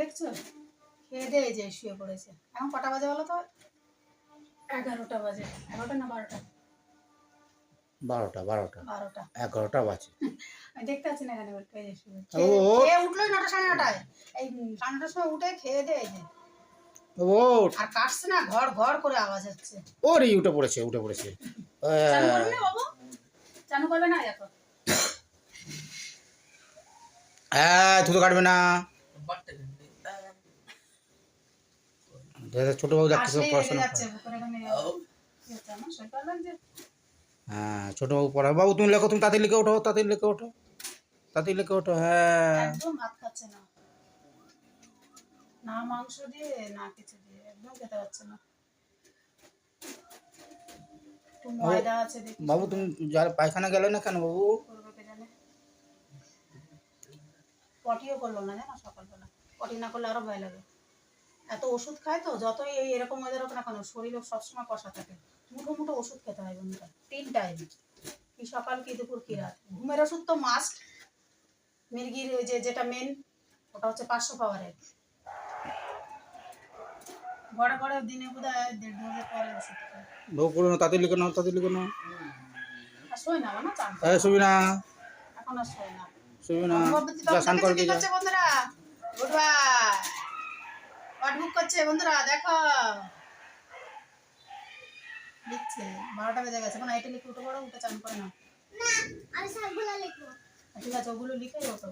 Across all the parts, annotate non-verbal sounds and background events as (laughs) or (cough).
দেখছ? খেয়ে দিয়ে এই যে শুয়ে পড়েছে। এখন কটা বাজে বলো তো? এগারোটা বাজে। এগারোটা না বারোটা? বারোটা বারোটা। বারোটা। এগারোটা বাজে। দেখতে পাচ্ছি না এখানে খেয়ে নটা সাড়ে নটায়। এই সাড়ে নটার সময় উঠে খেয়ে দিয়ে যে। ও আর কাটছে না ঘর ঘর করে আওয়াজ হচ্ছে। ওরে উঠে পড়েছে উঠে পড়েছে। চালু হ্যাঁ। করবে বাবু? চালু করবে না দেখো। হ্যাঁ থুতো কাটবে না দাদা ছোটবাবু যাচ্ছে আসলেই রেগে পড়াশোনা যাচ্ছে করে। বুকের এখানে কি হচ্ছে আমার শরীর খারাপ লাগছে হ্যাঁ ছোটবাবু পড়া বাবু তুমি লেখো তুমি তাড়াতাড়ি লিখে ওঠো তাড়াতাড়ি লিখে ওঠো। তাড়াতাড়ি লিখে ওঠো হ্যাঁ। একদম ভাত খাচ্ছে না। না মাংস দিয়ে না কিছু দিয়ে একদম খেতে পারছে না। বাবু তুমি যার পায়খানা গেলে না কেন বাবু? পটিও করল না জানো সকালবেলা? পটি না করলে আরও ভয় লাগে। এত ওষুধ খায় তো যতই এই এরকম ওদের হোক না কেন শরীরে সবসময় কষা থাকে। মুঠো মুঠো ওষুধ খেতে হয় বন্ধুরা তিন টাইম কি সকাল কি দুপুর কি রাত। ঘুমের ওষুধ তো মাস্ট মির্গির ওই যে যেটা মেন ওটা হচ্ছে পাঁচশো পাওয়ারের বড় বড় দিনে বোধ হয় দেড় হাজার পরে ওষুধ খায়। পড়ো না লিখে লিখে শোয় না না চান শুবি না। এখন আর শোয় না। শুবি না। স্নান করে দিয়ে বন্ধুরা? Good bye. হোয়াটবুক করছে বন্ধুরা দেখো। লিখছে বারোটা বেজে গেছে এখন আইটা লিখে উঠে পড়ো উঠে চান করে না লিখব। ঠিক আছে ওগুলো লিখে ওঠো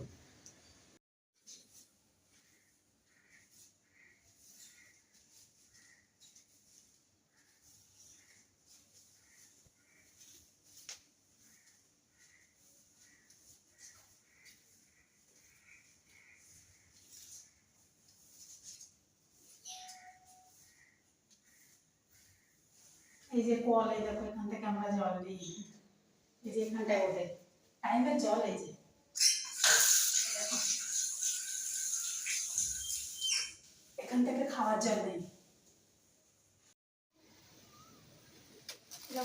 এই যে কল এই দেখো এখান থেকে আমরা জল নিই এই যে এখানটায় ওঠে। টাইমের জল এই যে। এখান থেকে খাওয়ার জল নেই।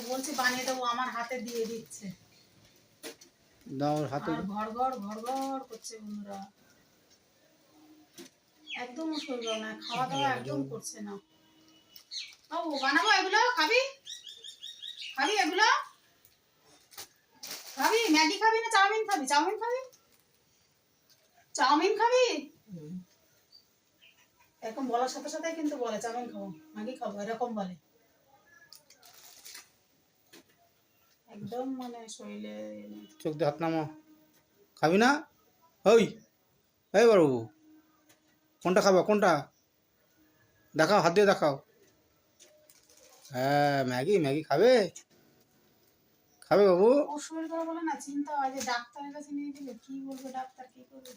বলছি বানিয়ে দেবো আমার হাতে দিয়ে দিচ্ছে। দাও হাতে। ঘর ঘর ঘর ঘর করছে বন্ধুরা। একদম শরীর না খাওয়া দাওয়া একদম করছে না। ও বানাবো এগুলো? খাবি? খাবি এগুলো? খাবি? ম্যাগি খাবি না চাউমিন খাবি? চাউমিন খাবি? চাউমিন খাবি? এরকম বলার সাথে সাথে কিন্তু বলে চাউমিন খাব ম্যাগি খাব এরকম বলে। একদম মানে শরীরে চোখ দিয়ে হাত নামো খাবি না? ওই এই বাবু কোনটা খাব কোনটা? দেখাও হাত দিয়ে দেখাও। হ্যাঁ ম্যাগি ম্যাগি খাবে? খাবে বাবু? বলে না চিন্তা হয় যে ডাক্তারের কাছে নিয়ে গেলে কি বলবে ডাক্তার কি করবে?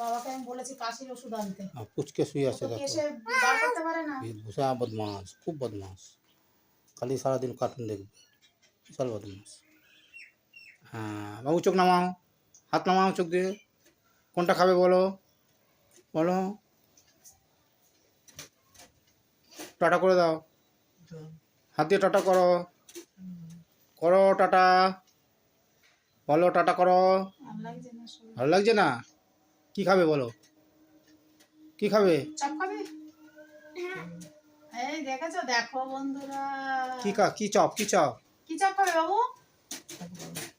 বাবাকে আমি বলেছি কাশির ওষুধ আনতে। পুচকে শুয়ে আছে তো কি এসে বার করতে পারে না। ভূষা বদমাস খুব বদমাস। খালি সারাদিন কার্টুন দেখবে। বিশাল বদমাস। হ্যাঁ বাবু চোখ নামাও। হাত নামাও চোখ দিয়ে। কোনটা খাবে বলো? বলো। টাটা করে দাও। হাত দিয়ে টাটা করো। করো টাটা। বলো টাটা করো। ভালো লাগছে না কি খাবে বলো? কি খাবে? চপ খাবি? দেখো বন্ধুরা। কি কা কি চপ কি চপ? কি চপ খাবে বাবু?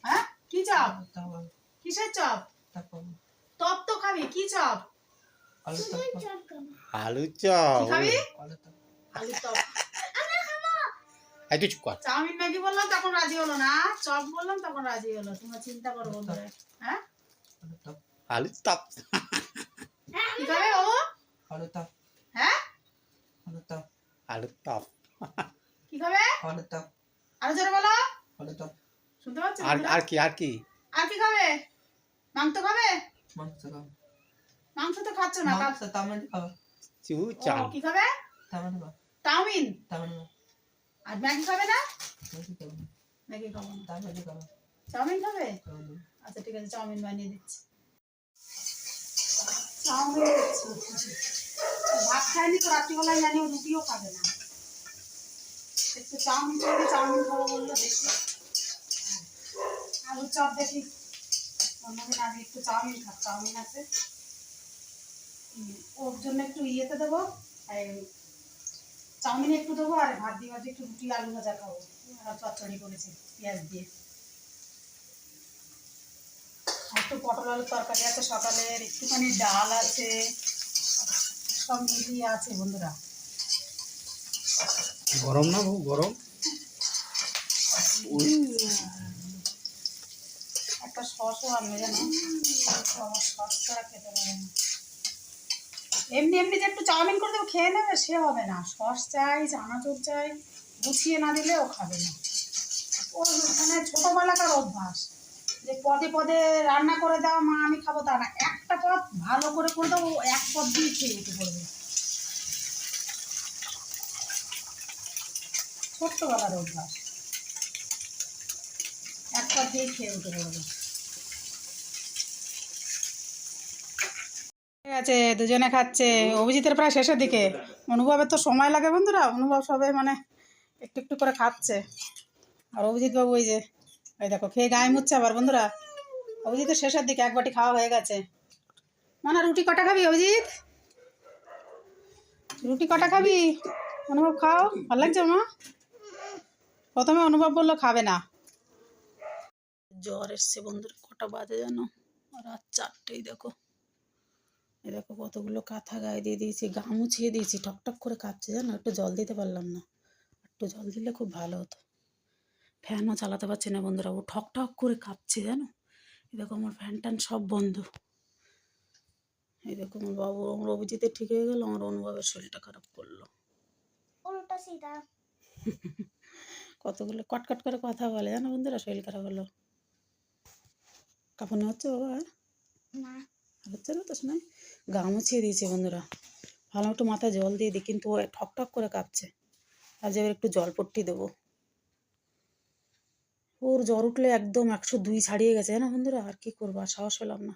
হ্যাঁ? কি চপ? কিসের চপ? টপ তো খাবি কি চপ? আলু চপ। খাবি? আলু চপ। এই তুই চুপ কর। চাউমিন ম্যাগি বললাম তখন রাজি হলো না। চপ বললাম তখন রাজি হলো। তোমরা চিন্তা করো বন্ধুরা। হ্যাঁ? আলু চপ কি খাবে বাবু হ্যাঁ? আলু চপ কি খাবে? আরও জোরে বলো। শুনতে পাচ্ছ আর আর কি আর কি? আর কি খাবে? মাংস খাবে? মাংস খাবে। মাংস তো খাচ্ছ না চু ও, চাম কি খাবে? চাউমিন। আর ম্যাগি খাবে না? ম্যাগি খাব না। চাউমিন খাবে? আচ্ছা ঠিক আছে চাউমিন বানিয়ে দিচ্ছি। চাউমিন ভাত খায়নি তো রাত্রিবেলায় জানি রুটিও খাবে না। একটু চাউমিন করে চাউমিন খাব বলল দেখি। আলুর চপ দেখি। অন্যদিন আগে একটু চাউমিন খা চাউমিন আছে। ওর জন্য একটু ইয়েতে দেবো চাউমিনে একটু দেবো আর ভাত দিয়ে ভাজি একটু রুটি আলু ভাজা খাব। আর চচ্চড়ি করেছি পেঁয়াজ দিয়ে। একটু পটল আলুর তরকারি আছে সকালের একটুখানি ডাল আছে সব মিলিয়ে আছে বন্ধুরা। গরম না বহু গরম? একটা সসও আনবে জানো? সস ছাড়া খেতে পারে না। এমনি এমনি যে একটু চাউমিন করে দেবো, খেয়ে নেবে, সে হবে না। সস চাই, চানাচুর চাই, গুছিয়ে না দিলে ও খাবে না। ওর মানে ছোটোবেলাকার অভ্যাস। যে পদে পদে রান্না করে দাও, মা আমি খাব তা না। একটা পদ ভালো করে করে ও এক পদ দিয়ে খেয়ে উঠে পড়বে। ছোট্টবেলার অভ্যাস। এক পদ দিয়ে খেয়ে উঠে পড়বে। আছে, দুজনে খাচ্ছে। অভিজিতের প্রায় শেষের দিকে। অনুভবের তো সময় লাগে বন্ধুরা, অনুভব সবে মানে একটু একটু করে খাচ্ছে। আর অভিজিৎ বাবু ওই যে ওই দেখো, খেয়ে গায়ে মুচ্ছে আবার বন্ধুরা। অভিজিতের শেষের দিকে এক বাটি খাওয়া হয়ে গেছে। মানে রুটি কটা খাবি অভিজিৎ? রুটি কটা খাবি? অনুভব খাও, ভালো লাগছে মা? প্রথমে অনুভব বলল খাবে না। জ্বর এসছে বন্ধুরা, কটা বাজে জানো? রাত চারটেই দেখো। এই দেখো কতগুলো কাঁথা গায়ে দিয়ে দিয়েছি গা মুছিয়ে দিয়েছি টকটক করে কাঁপছে জানো একটু জল দিতে পারলাম না। একটু জল দিলে খুব ভালো হতো। ফ্যানও চালাতে পারছি না বন্ধুরা ও ঠক ঠক করে কাঁপছে জানো। এই দেখো আমার ফ্যান ট্যান সব বন্ধ। এই দেখো আমার বাবু আমার অভিজিতের ঠিক হয়ে গেল আমার অনুভবের শরীরটা খারাপ করল। (laughs) কতগুলো কটকট করে কথা বলে জানো বন্ধুরা শরীর খারাপ হলো। কাঁপানো হচ্ছে বাবা আর? না। হচ্ছে না তো শোনায়? গা মুছিয়ে দিয়েছে বন্ধুরা। ভালো একটু মাথায় জল দিয়ে দিই, কিন্তু ঠক ঠক করে কাঁপছে। আজ এবার একটু জল পট্টি দেবো। ওর জ্বর উঠলে একদম একশো দুই ছাড়িয়ে গেছে না বন্ধুরা? আর কি করব? আর সাহস পেলাম না।